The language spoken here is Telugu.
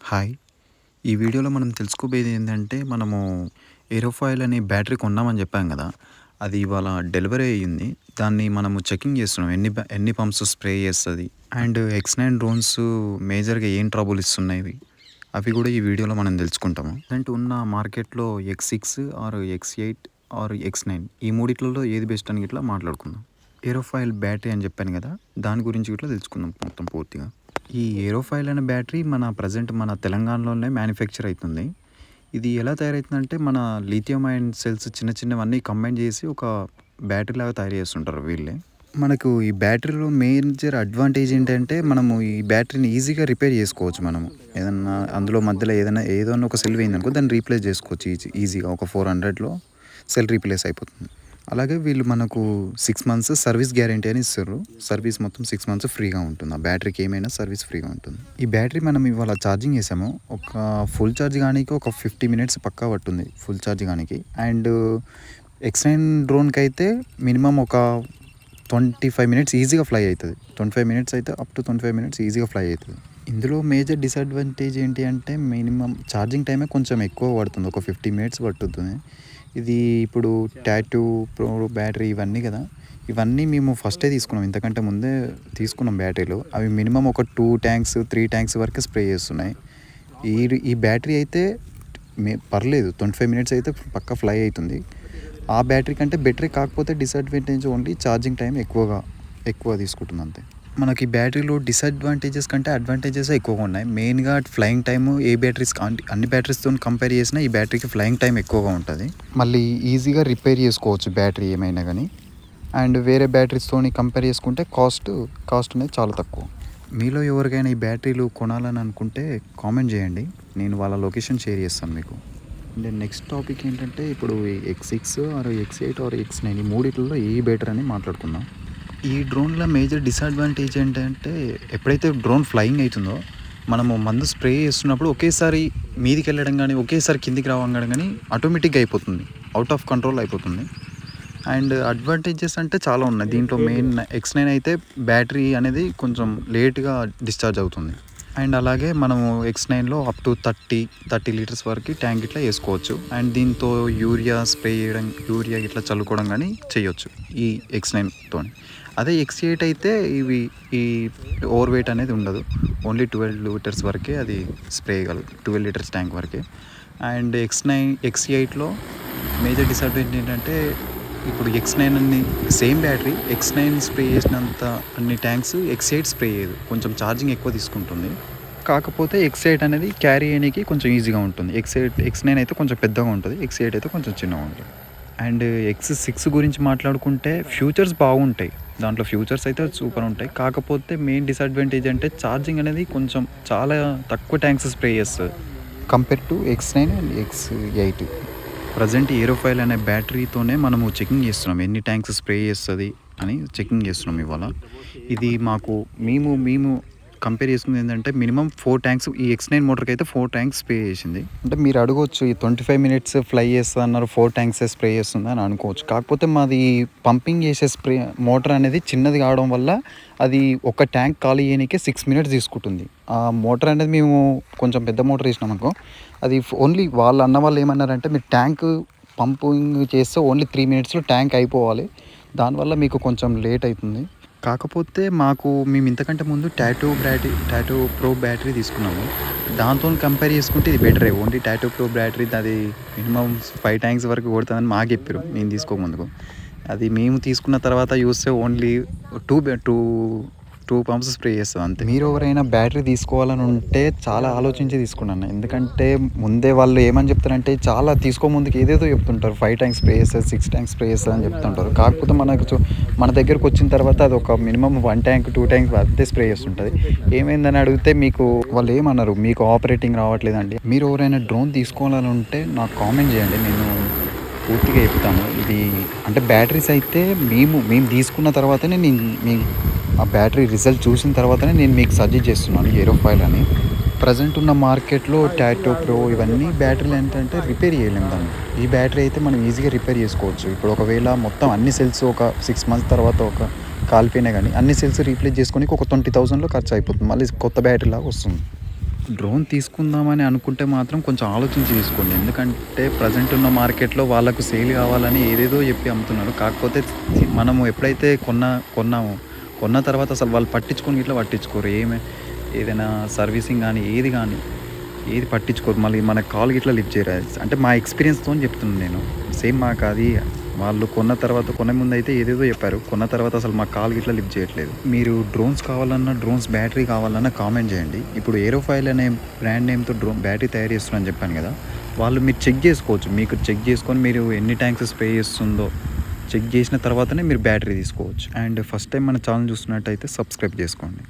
హాయ్. ఈ వీడియోలో మనం తెలుసుకోబోయేది ఏంటంటే మనము ఏరోఫాయిల్ అనే బ్యాటరీ కొన్నామని చెప్పాం కదా అది ఇవాళ డెలివరీ అయ్యింది. దాన్ని మనము చెకింగ్ చేస్తున్నాం ఎన్ని ఎన్ని పంప్స్ స్ప్రే చేస్తుంది. అండ్ ఎక్స్ నైన్ డ్రోన్స్ మేజర్గా ఏం ట్రబుల్ ఇస్తున్నాయి అవి కూడా ఈ వీడియోలో మనం తెలుసుకుంటాము. అంటే ఉన్న మార్కెట్లో X six or X eight or X nine ఈ మూడిట్లలో ఏది బెస్ట్ అని ఇట్లా మాట్లాడుకుందాం. ఏరోఫాయిల్ బ్యాటరీ అని చెప్పాను కదా దాని గురించి ఇట్లా తెలుసుకుందాం మొత్తం పూర్తిగా. ఈ ఏరోఫైల్ అనే బ్యాటరీ మన ప్రజెంట్ మన తెలంగాణలోనే మ్యానుఫ్యాక్చర్ అవుతుంది ఇది ఎలా తయారవుతుందంటే మన లిథియం అయన్ సెల్స్ చిన్న చిన్నవన్నీ కంబైన్ చేసి ఒక బ్యాటరీ లాగా తయారు చేస్తుంటారు వీళ్ళే. మనకు ఈ బ్యాటరీలో మేజర్ అడ్వాంటేజ్ ఏంటంటే మనము ఈ బ్యాటరీని ఈజీగా రిపేర్ చేసుకోవచ్చు మనము. ఏదన్నా అందులో మధ్యలో ఏదైనా ఏదైనా ఒక సెల్ అయిందనుకో దాన్ని రీప్లేస్ చేసుకోవచ్చు ఈజీ ఈజీగా. ఒక ఫోర్ హండ్రెడ్లో సెల్ రీప్లేస్ అయిపోతుంది. అలాగే వీళ్ళు మనకు సిక్స్ మంత్స్ సర్వీస్ గ్యారంటీ అని ఇస్తారు. సర్వీస్ మొత్తం సిక్స్ మంత్స్ ఫ్రీగా ఉంటుంది. ఆ బ్యాటరీకి ఏమైనా సర్వీస్ ఫ్రీగా ఉంటుంది. ఈ బ్యాటరీ మనం ఇవాళ ఛార్జింగ్ చేసాము. ఒక ఫుల్ ఛార్జ్ కానీకి ఒక ఫిఫ్టీ మినిట్స్ పక్కా పట్టుంది. ఫుల్ ఛార్జ్ కానీకి అండ్ ఎక్స్టైన్ డ్రోన్కి అయితే మినిమం ఒక ట్వంటీ ఫైవ్ మినిట్స్ ఈజీగా ఫ్లై అవుతుంది ట్వంటీ ఫైవ్ మినిట్స్ అయితే up to twenty five minutes ఈజీగా ఫ్లై అవుతుంది ఇందులో మేజర్ డిసడ్వాంటేజ్ ఏంటి అంటే మినిమం ఛార్జింగ్ టైమే కొంచెం ఎక్కువ పడుతుంది. ఒక ఫిఫ్టీ మినిట్స్ పట్టుతుంది. ఇది ఇప్పుడు టాటూ ప్రో బ్యాటరీ ఇవన్నీ కదా. ఇవన్నీ మేము ఫస్టే తీసుకున్నాం. ఇంతకంటే ముందే తీసుకున్నాం బ్యాటరీలు. అవి మినిమం ఒక టూ ట్యాంక్స్ త్రీ ట్యాంక్స్ వరకు స్ప్రే చేస్తున్నాయి. ఈ ఈ బ్యాటరీ అయితే మే పర్లేదు. ట్వంటీ ఫైవ్ మినిట్స్ అయితే పక్కా ఫ్లై అవుతుంది ఆ బ్యాటరీ కంటే బెటరీ కాకపోతే డిసడ్వాంటేజ్ ఓన్లీ ఛార్జింగ్ టైం ఎక్కువగా ఎక్కువ తీసుకుంటుంది అంతే. మనకి బ్యాటరీలో డిసడ్వాంటేజెస్ కంటే అడ్వాంటేజెస్ ఎక్కువగా ఉన్నాయి. మెయిన్గా ఫ్లయింగ్ టైమ్ ఏ బ్యాటరీస్ అన్ని బ్యాటరీస్తో కంపేర్ చేసినా ఈ బ్యాటరీకి ఫ్లయింగ్ టైం ఎక్కువగా ఉంటుంది. మళ్ళీ ఈజీగా రిపేర్ చేసుకోవచ్చు బ్యాటరీ ఏమైనా కానీ అండ్ వేరే బ్యాటరీస్తో కంపేర్ చేసుకుంటే కాస్ట్ కాస్ట్ అనేది చాలా తక్కువ. మీలో ఎవరికైనా ఈ బ్యాటరీలు కొనాలని అనుకుంటే కామెంట్ చేయండి. నేను వాళ్ళ లొకేషన్ షేర్ చేస్తాను మీకు. అండ్ నెక్స్ట్ టాపిక్ ఏంటంటే ఇప్పుడు X six or X eight or X nine ఈ మూడిట్లో ఏ బెటర్ అని మాట్లాడుకుందాం. ఈ డ్రోన్లో మేజర్ డిసడ్వాంటేజ్ ఏంటంటే ఎప్పుడైతే డ్రోన్ ఫ్లయింగ్ అవుతుందో మనము మందు స్ప్రే చేస్తున్నప్పుడు ఒకేసారి మీదికి వెళ్ళడం కానీ ఒకేసారి కిందికి రావడం కానీ ఆటోమేటిక్గా అయిపోతుంది. అవుట్ ఆఫ్ కంట్రోల్ అయిపోతుంది. అండ్ అడ్వాంటేజెస్ అంటే చాలా ఉన్నాయి. దీంట్లో మెయిన్ ఎక్స్ నైన్ అయితే బ్యాటరీ అనేది కొంచెం లేట్గా డిశ్చార్జ్ అవుతుంది. అండ్ అలాగే మనము ఎక్స్ నైన్లో up to thirty thirty litres వరకు ట్యాంక్ ఇట్లా వేసుకోవచ్చు. అండ్ దీంతో యూరియా స్ప్రే చేయడం యూరియా ఇట్లా చల్లుకోవడం కానీ చేయొచ్చు ఈ ఎక్స్ నైన్తో అదే ఎక్స్ ఎయిట్ అయితే ఇవి ఈ ఓవర్ వెయిట్ అనేది ఉండదు. ఓన్లీ ట్వెల్వ్ లీటర్స్ వరకే అది స్ప్రే చేయగలదు. ట్వెల్వ్ లీటర్స్ ట్యాంక్ వరకే. అండ్ ఎక్స్ నైన్ ఎక్స్ ఎయిట్లో మేజర్ డిసడ్వాంటేజ్ ఏంటంటే ఇప్పుడు ఎక్స్ నైన్ అన్ని same battery X nine spray చేసినంత అన్ని ట్యాంక్స్ ఎక్స్ ఎయిట్ స్ప్రే చేయదు. కొంచెం ఛార్జింగ్ ఎక్కువ తీసుకుంటుంది. కాకపోతే ఎక్స్ ఎయిట్ అనేది క్యారీ చేయడానికి కొంచెం ఈజీగా ఉంటుంది. ఎక్స్ ఎయిట్ ఎక్స్ నైన్ అయితే కొంచెం పెద్దగా ఉంటుంది. ఎక్స్ ఎయిట్ అయితే కొంచెం చిన్నగా ఉంటుంది. అండ్ ఎక్స్ సిక్స్ గురించి మాట్లాడుకుంటే ఫ్యూచర్స్ బాగుంటాయి. దాంట్లో ఫ్యూచర్స్ అయితే సూపర్ ఉంటాయి. కాకపోతే మెయిన్ డిసడ్వాంటేజ్ అంటే ఛార్జింగ్ అనేది కొంచెం చాలా తక్కువ ట్యాంక్స్ స్ప్రే చేస్తుంది. Compare to X nine and X eight present ఏరోఫైల్ అనే బ్యాటరీతోనే మనము చెకింగ్ చేస్తున్నాం. ఎన్ని ట్యాంక్స్ స్ప్రే చేస్తుంది అని చెకింగ్ చేస్తున్నాం ఇవాళ. ఇది మాకు మేము మేము కంపేర్ చేసుకుంది ఏంటంటే మినిమం ఫోర్ ట్యాంక్స్ ఈ ఎక్స్ నైన్ మోటార్కి అయితే ఫోర్ ట్యాంక్స్ స్ప్రే చేసింది. అంటే మీరు అడగవచ్చు ఈ ట్వంటీ ఫైవ్ మినిట్స్ ఫ్లై చేస్తుంది అన్నారు ఫోర్ ట్యాంక్స్ స్ప్రే చేస్తుంది అని అనుకోవచ్చు. కాకపోతే మాది పంపింగ్ చేసే స్ప్రే మోటార్ అనేది చిన్నది కావడం వల్ల అది ఒక ట్యాంక్ ఖాళీ చేయడానికి సిక్స్ మినిట్స్ తీసుకుంటుంది. ఆ మోటార్ అనేది మేము కొంచెం పెద్ద మోటార్ వేసినాం అనుకో అది ఓన్లీ వాళ్ళు అన్న వాళ్ళు ఏమన్నారంటే మీరు ట్యాంక్ పంపింగ్ చేస్తే ఓన్లీ త్రీ మినిట్స్లో ట్యాంక్ అయిపోవాలి. దానివల్ల మీకు కొంచెం లేట్ అవుతుంది. కాకపోతే మాకు మేము ఇంతకంటే ముందు Tattu battery Tattu Pro battery తీసుకున్నాము. దాంతో కంపేర్ చేసుకుంటే ఇది బెటరే ఓన్లీ టాటూ ప్రో బ్యాటరీ అది మినిమం ఫైవ్ ట్యాంక్స్ వరకు కొడుతుందని మాకు చెప్పారు. మేము తీసుకోకముందుకు అది మేము తీసుకున్న తర్వాత చూస్తే only two two two pumps spray చేస్తుంది అంతే. మీరు ఎవరైనా బ్యాటరీ తీసుకోవాలని ఉంటే చాలా ఆలోచించి తీసుకున్నాను ఎందుకంటే ముందే వాళ్ళు ఏమని చెప్తారంటే చాలా తీసుకో ముందుకు. ఏదేదో చెప్తుంటారు. ఫైవ్ ట్యాంక్స్ స్ప్రే చేస్తారు సిక్స్ ట్యాంక్స్ స్ప్రే చేస్తారు అని చెప్తుంటారు. కాకపోతే మనకు చూ- మన దగ్గరకు వచ్చిన తర్వాత అది ఒక minimum one tank two tank అంతే స్ప్రే చేస్తుంటుంది. ఏమైందని అడిగితే మీకు వాళ్ళు ఏమన్నారు? మీకు ఆపరేటింగ్ రావట్లేదండి. మీరు ఎవరైనా డ్రోన్ తీసుకోవాలని ఉంటే నాకు కామెంట్ చేయండి. నేను పూర్తిగా చెప్తాను. ఇది అంటే బ్యాటరీస్ అయితే మేము మేము తీసుకున్న తర్వాతనే నేను మీ ఆ బ్యాటరీ రిజల్ట్ చూసిన తర్వాతనే నేను మీకు సజెస్ట్ చేస్తున్నాను ఏరోఫైల్ అని. ప్రజెంట్ ఉన్న మార్కెట్లో టాటో ప్రో ఇవన్నీ బ్యాటరీలు ఏంటంటే రిపేర్ చేయలేము దాన్ని. ఈ బ్యాటరీ అయితే మనం ఈజీగా రిపేర్ చేసుకోవచ్చు. ఇప్పుడు ఒకవేళ మొత్తం అన్ని సెల్స్ ఒక సిక్స్ మంత్స్ తర్వాత ఒక కాలిపోయినా కానీ అన్ని సెల్స్ రీప్లేస్ చేసుకొని ఒక ట్వంటీ థౌసండ్లో ఖర్చు అయిపోతుంది. మళ్ళీ కొత్త బ్యాటరీ లాగా వస్తుంది. డ్రోన్ తీసుకుందామని అనుకుంటే మాత్రం కొంచెం ఆలోచించి తీసుకోండి ఎందుకంటే ప్రజెంట్ ఉన్న మార్కెట్లో వాళ్ళకు సేల్ కావాలని ఏదేదో చెప్పి అమ్ముతున్నారు. కాకపోతే మనము ఎప్పుడైతే కొన్న కొన్నామో కొన్న తర్వాత అసలు వాళ్ళు పట్టించుకొని ఇట్లా పట్టించుకోరు. ఏమే ఏదైనా సర్వీసింగ్ కానీ ఏది కానీ ఏది పట్టించుకోరు. మళ్ళీ మన కాల్ ఇట్లా లిఫ్ట్ చేయరు? అంటే మా ఎక్స్పీరియన్స్తో చెప్తున్నాను నేను. సేమ్ మాకు అది వాళ్ళు కొన్న తర్వాత కొనే ముందు అయితే ఏదేదో చెప్పారు. కొన్న తర్వాత అసలు మా కాల్ గిట్లా లిఫ్ట్ చేయట్లేదు. మీరు డ్రోన్స్ కావాలన్నా డ్రోన్స్ బ్యాటరీ కావాలన్నా కామెంట్ చేయండి. ఇప్పుడు ఏరోఫైల్ అనే బ్రాండ్ నేమ్తో డ్రోన్ బ్యాటరీ తయారు చేస్తున్నాను చెప్పాను కదా వాళ్ళు మీరు చెక్ చేసుకోవచ్చు. మీకు చెక్ చేసుకొని మీరు ఎన్ని ట్యాంక్స్ స్ప్రే చేస్తుందో చెక్ చేసిన తర్వాతనే మీరు బ్యాటరీ తీసుకోవచ్చు. అండ్ ఫస్ట్ టైం మన ఛానల్ చూస్తున్నట్టయితే సబ్స్క్రైబ్ చేసుకోండి.